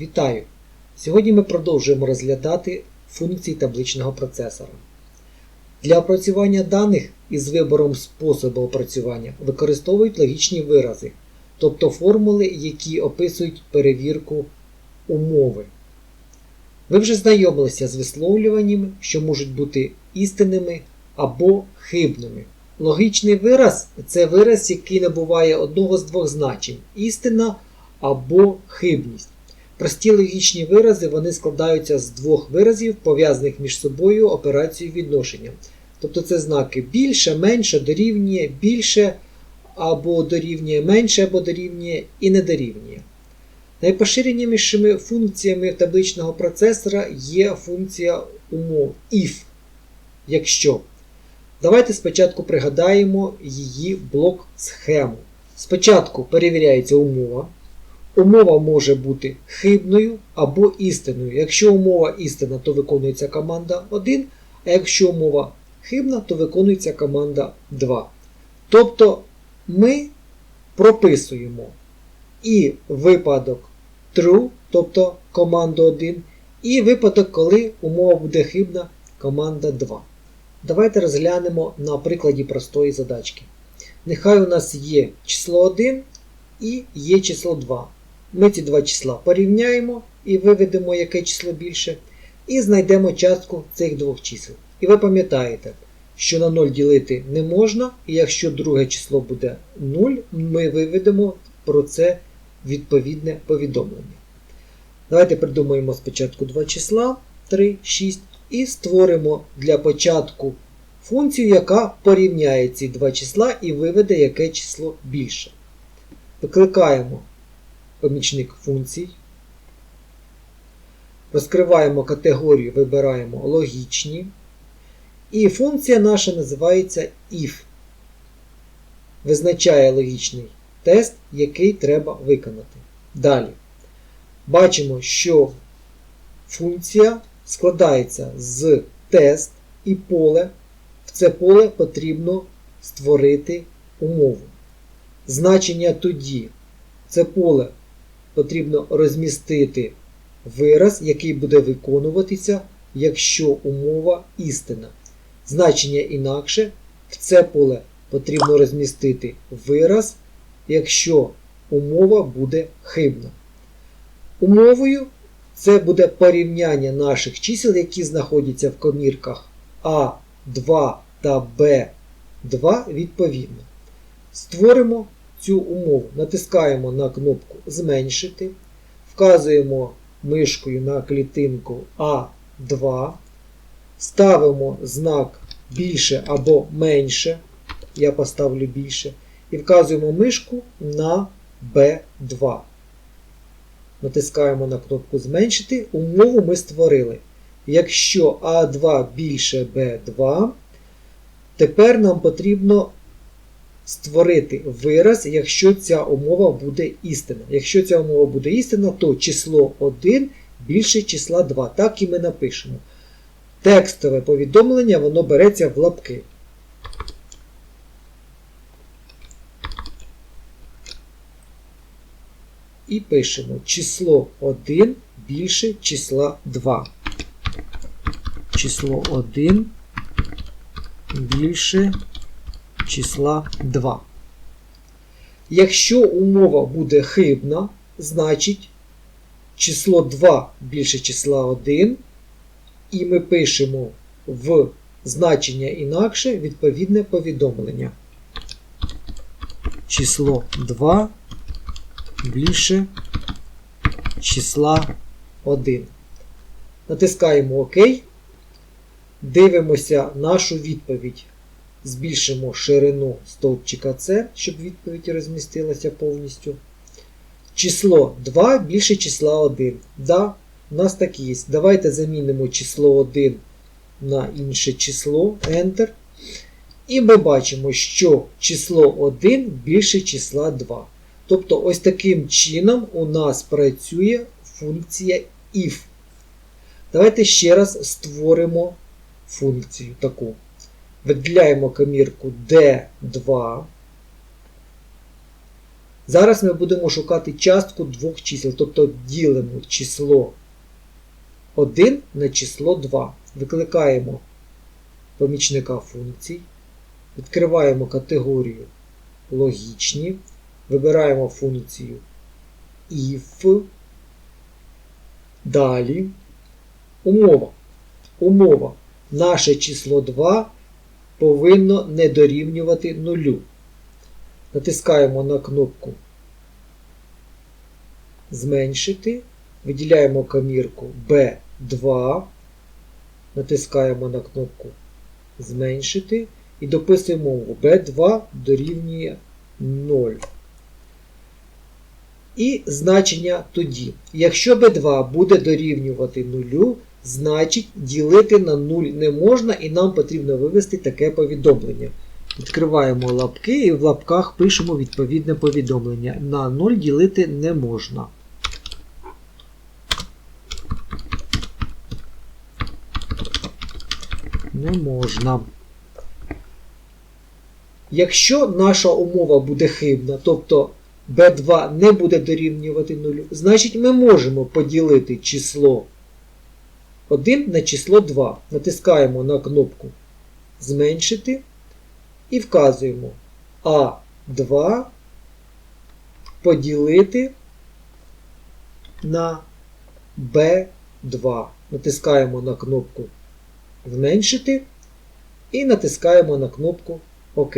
Вітаю! Сьогодні ми продовжуємо розглядати функції табличного процесора. Для опрацювання даних із вибором способу опрацювання використовують логічні вирази, тобто формули, які описують перевірку умови. Ви вже знайомилися з висловлюваннями, що можуть бути істинними або хибними. Логічний вираз це вираз, який набуває одного з двох значень істина або хибність. Прості логічні вирази вони складаються з двох виразів, пов'язаних між собою операцією відношення. Тобто це знаки більше, менше, дорівнює, більше або дорівнює, менше або дорівнює і не дорівнює. Найпоширенішими функціями табличного процесора є функція умов if. Якщо. Давайте спочатку пригадаємо її блок схему. Спочатку перевіряється умова. Умова може бути хибною або істинною. Якщо умова істина, то виконується команда 1, а якщо умова хибна, то виконується команда 2. Тобто ми прописуємо і випадок true, тобто команду 1, і випадок, коли умова буде хибна, команда 2. Давайте розглянемо на прикладі простої задачки. Нехай у нас є число 1 і є число 2. Ми ці два числа порівняємо і виведемо яке число більше, і знайдемо частку цих двох чисел. І ви пам'ятаєте, що на 0 ділити не можна, і якщо друге число буде 0, ми виведемо про це відповідне повідомлення. Давайте придумаємо спочатку два числа 3, 6 і створимо для початку функцію, яка порівняє ці два числа і виведе яке число більше. Викликаємо помічник функцій. Розкриваємо категорію, вибираємо логічні. І функція наша називається if. Визначає логічний тест, який треба виконати. Далі. Бачимо, що функція складається з тест і поле. В це поле потрібно створити умову. Значення тоді це поле потрібно розмістити вираз, який буде виконуватися, якщо умова істина. Значення інакше в це поле потрібно розмістити вираз, якщо умова буде хибна. Умовою це буде порівняння наших чисел, які знаходяться в комірках А2 та Б2 відповідно. Створимо цю умову. Натискаємо на кнопку Зменшити, вказуємо мишкою на клітинку А2, ставимо знак більше або менше. Я поставлю більше. І вказуємо мишку на B2. Натискаємо на кнопку Зменшити. Умову ми створили. Якщо А2 більше Б2, тепер нам потрібно створити вираз, якщо ця умова буде істина. Якщо ця умова буде істина, то число 1 більше числа 2. Так і ми напишемо. Текстове повідомлення воно береться в лапки. І пишемо число 1 більше числа 2. Число 1 більше числа 2. Якщо умова буде хибна, значить число 2 більше числа 1, і ми пишемо в значення інакше відповідне повідомлення. Число 2 більше числа 1. Натискаємо ОК. Дивимося нашу відповідь. Збільшимо ширину стовпчика С, щоб відповідь розмістилася повністю. Число 2 більше числа 1. Да, у нас так є. Давайте замінимо число 1 на інше число Enter. І ми бачимо, що число 1 більше числа 2. Тобто, ось таким чином у нас працює функція if. Давайте ще раз створимо функцію таку. Виділяємо комірку D2. Зараз ми будемо шукати частку двох чисел, тобто ділимо число 1 на число 2. Викликаємо помічника функцій, відкриваємо категорію логічні, вибираємо функцію if, далі умова. Умова. Наше число 2 повинно не дорівнювати нулю. Натискаємо на кнопку Зменшити. Виділяємо комірку B2. Натискаємо на кнопку Зменшити і дописуємо умову B2 дорівнює 0. І значення тоді. Якщо B2 буде дорівнювати 0, значить ділити на 0 не можна, і нам потрібно вивести таке повідомлення. Відкриваємо лапки і в лапках пишемо відповідне повідомлення. На 0 ділити не можна. Не можна. Якщо наша умова буде хибна, тобто b2 не буде дорівнювати 0, значить ми можемо поділити число 1 на число 2. Натискаємо на кнопку Зменшити і вказуємо А2 поділити на B2. Натискаємо на кнопку Зменшити і натискаємо на кнопку ОК.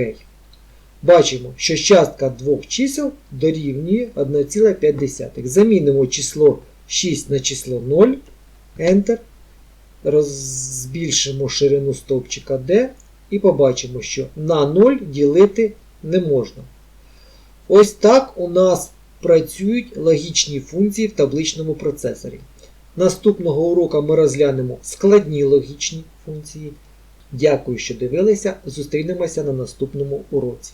Бачимо, що частка двох чисел дорівнює 1,5. Замінимо число 6 на число 0. Enter. Збільшимо ширину стовпчика D і побачимо, що на 0 ділити не можна. Ось так у нас працюють логічні функції в табличному процесорі. Наступного уроку ми розглянемо складні логічні функції. Дякую, що дивилися. Зустрінемося на наступному уроці.